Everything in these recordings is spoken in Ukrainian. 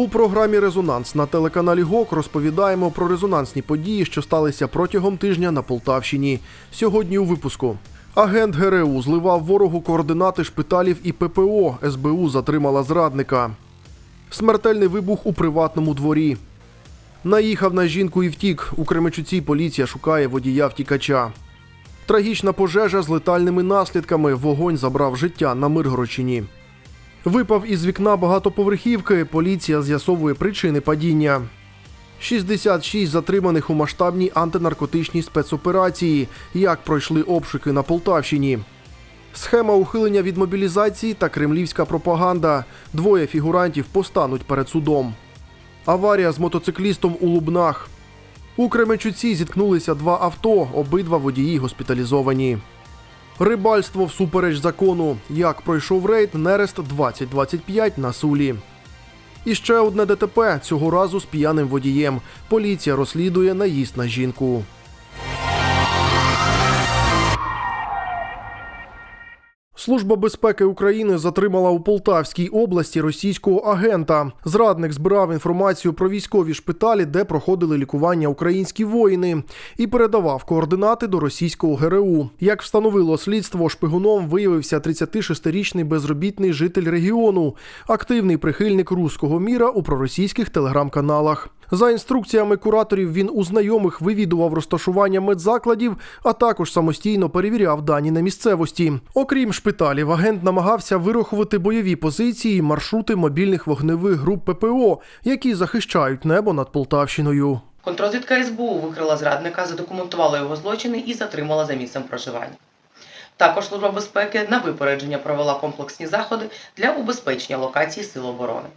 У програмі Резонанс на телеканалі ГОК розповідаємо про резонансні події, що сталися протягом тижня на Полтавщині. Сьогодні у випуску. Агент ГРУ зливав ворогу координати шпиталів і ППО. СБУ затримала зрадника. Смертельний вибух у приватному дворі. Наїхав на жінку і втік. У Кременчуці поліція шукає водія втікача. Трагічна пожежа з летальними наслідками. Вогонь забрав життя на Миргородщині. Випав із вікна багатоповерхівки. Поліція з'ясовує причини падіння. 66 затриманих у масштабній антинаркотичній спецоперації. Як пройшли обшуки на Полтавщині. Схема ухилення від мобілізації та кремлівська пропаганда. Двоє фігурантів постануть перед судом. Аварія з мотоциклістом у Лубнах. У Кременчуці зіткнулися два авто, обидва водії госпіталізовані. Рибальство всупереч закону. Як пройшов рейд Нерест 2025 на Сулі. І ще одне ДТП цього разу з п'яним водієм. Поліція розслідує наїзд на жінку. Служба безпеки України затримала у Полтавській області російського агента. Зрадник збирав інформацію про військові шпиталі, де проходили лікування українські воїни, і передавав координати до російського ГРУ. Як встановило слідство, шпигуном виявився 36-річний безробітний житель регіону, активний прихильник руського міра у проросійських телеграм-каналах. За інструкціями кураторів він у знайомих вивідував розташування медзакладів, а також самостійно перевіряв дані на місцевості. Окрім шпиталів, агент намагався вирахувати бойові позиції і маршрути мобільних вогневих груп ППО, які захищають небо над Полтавщиною. Контрозвідка СБУ викрила зрадника, задокументувала його злочини і затримала за місцем проживання. Також Служба безпеки на випередження провела комплексні заходи для убезпечення локації Сил оборони.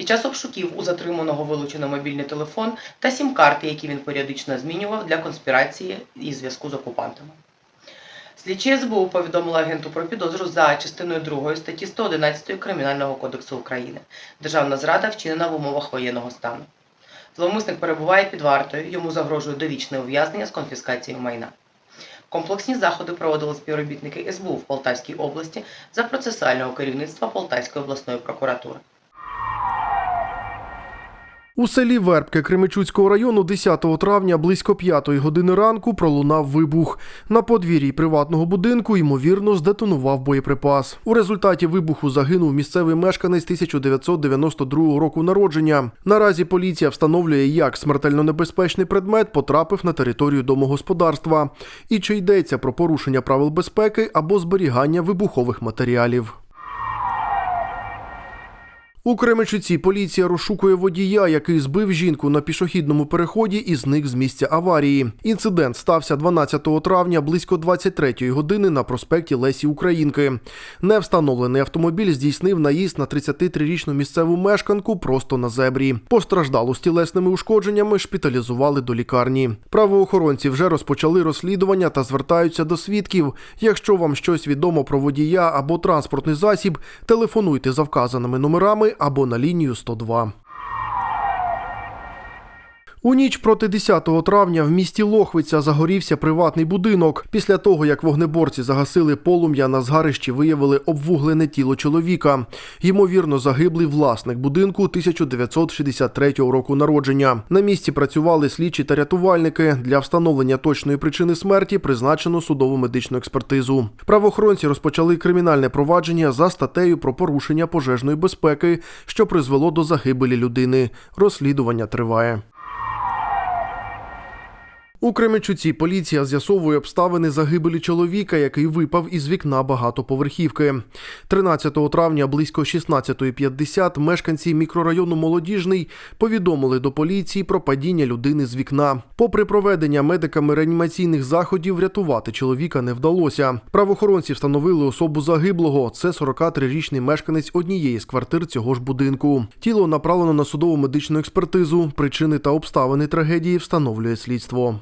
Під час обшуків у затриманого вилучено мобільний телефон та сім-карти, які він періодично змінював для конспірації і зв'язку з окупантами. Слідчі СБУ повідомили агенту про підозру за частиною 2 статті 111 Кримінального кодексу України Державна зрада вчинена в умовах воєнного стану. Зловмисник перебуває під вартою, йому загрожує довічне ув'язнення з конфіскацією майна. Комплексні заходи проводили співробітники СБУ в Полтавській області за процесуального керівництва Полтавської обласної прокуратури. У селі Вербке Кременчуцького району 10 травня близько 5 години ранку пролунав вибух. На подвір'ї приватного будинку ймовірно здетонував боєприпас. У результаті вибуху загинув місцевий мешканець 1992 року народження. Наразі поліція встановлює, як смертельно небезпечний предмет потрапив на територію домогосподарства і чи йдеться про порушення правил безпеки або зберігання вибухових матеріалів. У Кременчуці поліція розшукує водія, який збив жінку на пішохідному переході і зник з місця аварії. Інцидент стався 12 травня близько 23 години на проспекті Лесі Українки. Невстановлений автомобіль здійснив наїзд на 33-річну місцеву мешканку просто на зебрі. Постраждалу з тілесними ушкодженнями шпиталізували до лікарні. Правоохоронці вже розпочали розслідування та звертаються до свідків. Якщо вам щось відомо про водія або транспортний засіб, телефонуйте за вказаними номерами або на лінію 102. У ніч проти 10 травня в місті Лохвиця загорівся приватний будинок. Після того, як вогнеборці загасили полум'я, на згарищі виявили обвуглене тіло чоловіка. Ймовірно, загиблий власник будинку 1963 року народження. На місці працювали слідчі та рятувальники. Для встановлення точної причини смерті призначено судову медичну експертизу. Правоохоронці розпочали кримінальне провадження за статтею про порушення пожежної безпеки, що призвело до загибелі людини. Розслідування триває. У Кременчуці поліція з'ясовує обставини загибелі чоловіка, який випав із вікна багатоповерхівки. 13 травня близько 16.50 мешканці мікрорайону Молодіжний повідомили до поліції про падіння людини з вікна. Попри проведення медиками реанімаційних заходів, врятувати чоловіка не вдалося. Правоохоронці встановили особу загиблого. Це 43-річний мешканець однієї з квартир цього ж будинку. Тіло направлено на судову медичну експертизу. Причини та обставини трагедії встановлює слідство.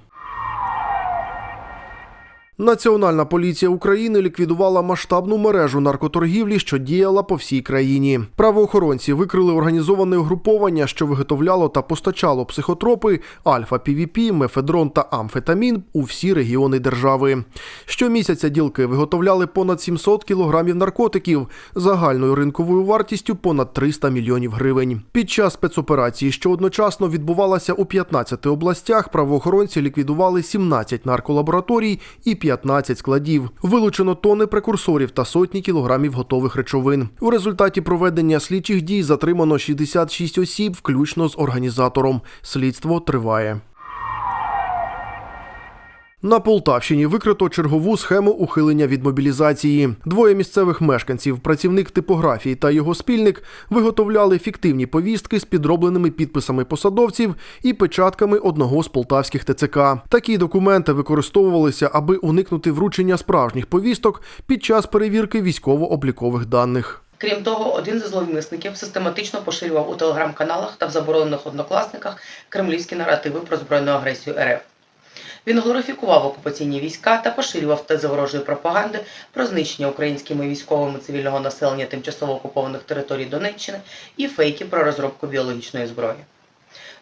Національна поліція України ліквідувала масштабну мережу наркоторгівлі, що діяла по всій країні. Правоохоронці викрили організоване угруповання, що виготовляло та постачало психотропи, альфа-півіпі, мефедрон та амфетамін у всі регіони держави. Щомісяця ділки виготовляли понад 700 кілограмів наркотиків загальною ринковою вартістю понад 300 мільйонів гривень. Під час спецоперації, що одночасно відбувалася у 15 областях, правоохоронці ліквідували 17 нарколабораторій і 15 складів. Вилучено тони прекурсорів та сотні кілограмів готових речовин. У результаті проведення слідчих дій затримано 66 осіб, включно з організатором. Слідство триває. На Полтавщині викрито чергову схему ухилення від мобілізації. Двоє місцевих мешканців, працівник типографії та його спільник, виготовляли фіктивні повістки з підробленими підписами посадовців і печатками одного з полтавських ТЦК. Такі документи використовувалися, аби уникнути вручення справжніх повісток під час перевірки військово-облікових даних. Крім того, один зі зловмисників систематично поширював у телеграм-каналах та в заборонених однокласниках кремлівські наративи про збройну агресію РФ. Він глорифікував окупаційні війська та поширював тези ворожої пропаганди про знищення українськими військовими цивільного населення тимчасово окупованих територій Донеччини і фейки про розробку біологічної зброї.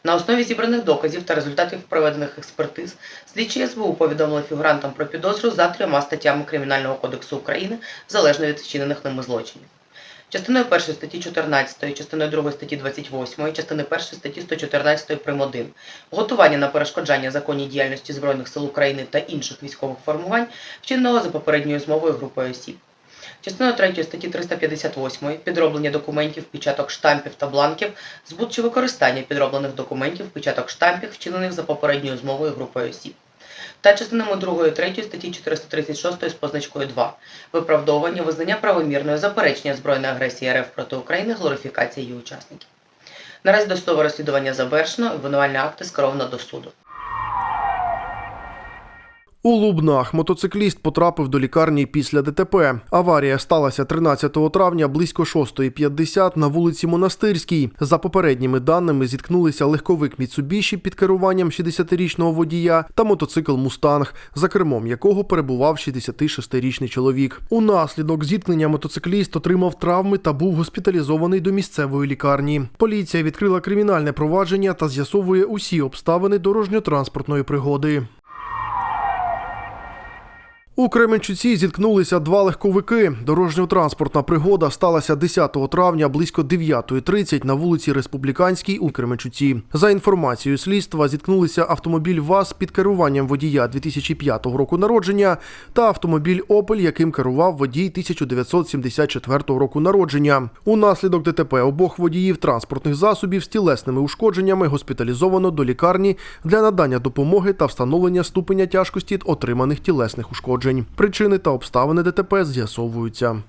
На основі зібраних доказів та результатів проведених експертиз слідчі СБУ повідомили фігурантам про підозру за трьома статтями Кримінального кодексу України залежно від вчинених ними злочинів. Частиною 1 статті 14, частиною 2 статті 28, частиною 1 статті 114 прим. 1 готування на перешкоджання законній діяльності Збройних сил України та інших військових формувань, вчиненого за попередньою змовою групою осіб. Частиною 3 статті 358 підроблення документів, печаток штампів та бланків, збут чи використання підроблених документів, печаток штампів, вчинених за попередньою змовою групою осіб. Та частинами 2 і 3 статті 436 з позначкою 2 виправдовування, визнання правомірної, заперечення збройної агресії РФ проти України, глорифікації її учасників. Наразі досудове розслідування завершено, обвинувальні акти скеровано до суду. У Лубнах мотоцикліст потрапив до лікарні після ДТП. Аварія сталася 13 травня близько 6.50 на вулиці Монастирській. За попередніми даними зіткнулися легковик Міцубіші під керуванням 60-річного водія та мотоцикл Мустанг, за кермом якого перебував 66-річний чоловік. Унаслідок зіткнення мотоцикліст отримав травми та був госпіталізований до місцевої лікарні. Поліція відкрила кримінальне провадження та з'ясовує усі обставини дорожньо-транспортної пригоди. У Кременчуці зіткнулися два легковики. Дорожньо-транспортна пригода сталася 10 травня близько 9.30 на вулиці Республіканській у Кременчуці. За інформацією слідства, зіткнулися автомобіль ВАЗ під керуванням водія 2005 року народження та автомобіль Опель, яким керував водій 1974 року народження. Унаслідок ДТП обох водіїв транспортних засобів з тілесними ушкодженнями госпіталізовано до лікарні для надання допомоги та встановлення ступеня тяжкості отриманих тілесних ушкоджень. Причини та обставини ДТП з'ясовуються.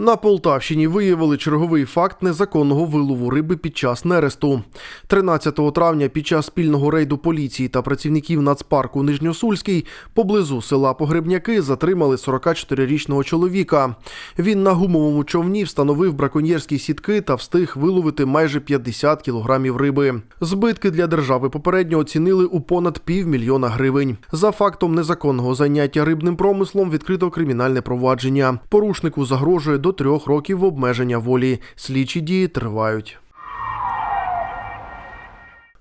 На Полтавщині виявили черговий факт незаконного вилову риби під час нересту. 13 травня під час спільного рейду поліції та працівників нацпарку Нижньосульський поблизу села Погребняки затримали 44-річного чоловіка. Він на гумовому човні встановив браконьєрські сітки та встиг виловити майже 50 кілограмів риби. Збитки для держави попередньо оцінили у понад півмільйона гривень. За фактом незаконного заняття рибним промислом відкрито кримінальне провадження. Порушнику загрожує до трьох років обмеження волі. Слідчі дії тривають.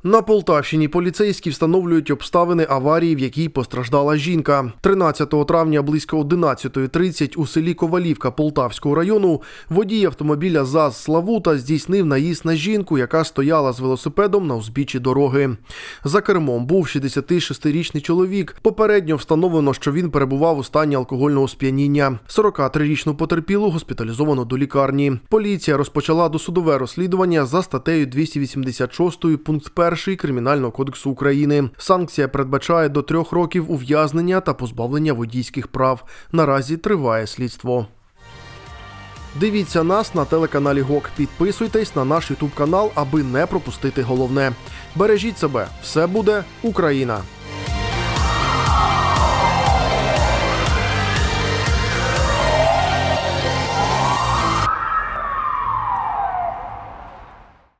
На Полтавщині поліцейські встановлюють обставини аварії, в якій постраждала жінка. 13 травня близько 11.30 у селі Ковалівка Полтавського району водій автомобіля ЗАЗ Славута здійснив наїзд на жінку, яка стояла з велосипедом на узбіччі дороги. За кермом був 66-річний чоловік. Попередньо встановлено, що він перебував у стані алкогольного сп'яніння. 43-річну потерпілу госпіталізовано до лікарні. Поліція розпочала досудове розслідування за статтею 286 пункт 1 Кримінального кодексу України. Санкція передбачає до трьох років ув'язнення та позбавлення водійських прав. Наразі триває слідство. Дивіться нас на телеканалі ГОК. Підписуйтесь на наш Ютуб канал, аби не пропустити головне. Бережіть себе, все буде Україна!